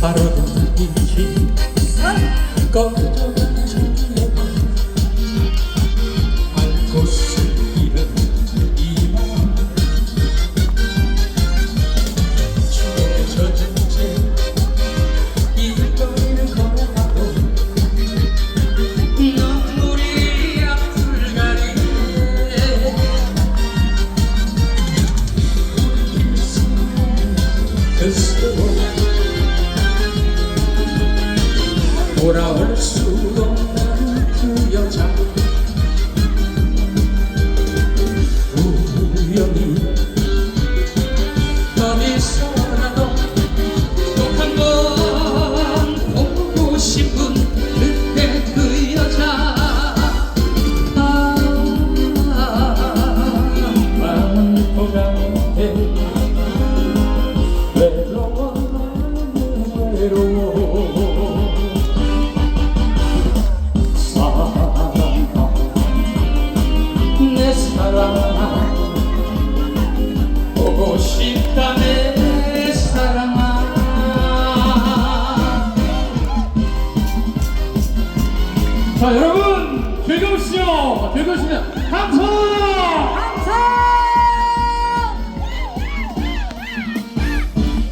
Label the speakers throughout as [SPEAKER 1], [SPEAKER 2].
[SPEAKER 1] 바라보는 인심 걱정 돌아올 수 없는 그 여자. 우연히 거기서라도 꼭한번 보고 싶은 그때 그 여자. 아 마음 고가운데 외로워 나는 외로워 싶다 내 사랑아
[SPEAKER 2] 자 여러분 즐거우시죠? 즐거우시면 감사!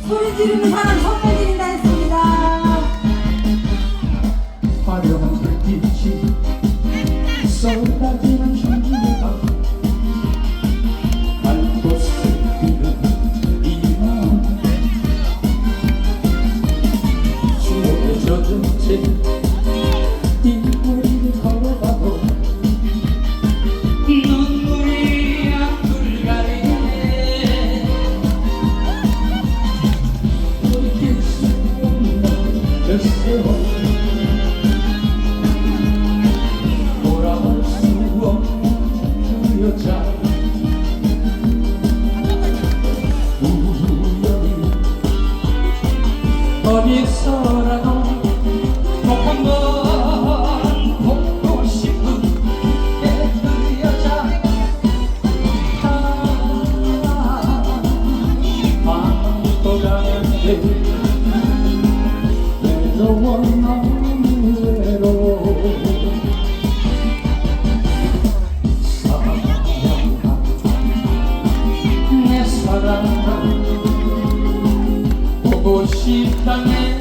[SPEAKER 3] 소리 지르는 사람
[SPEAKER 1] 어디서라도 꼭 한번
[SPEAKER 2] 싶다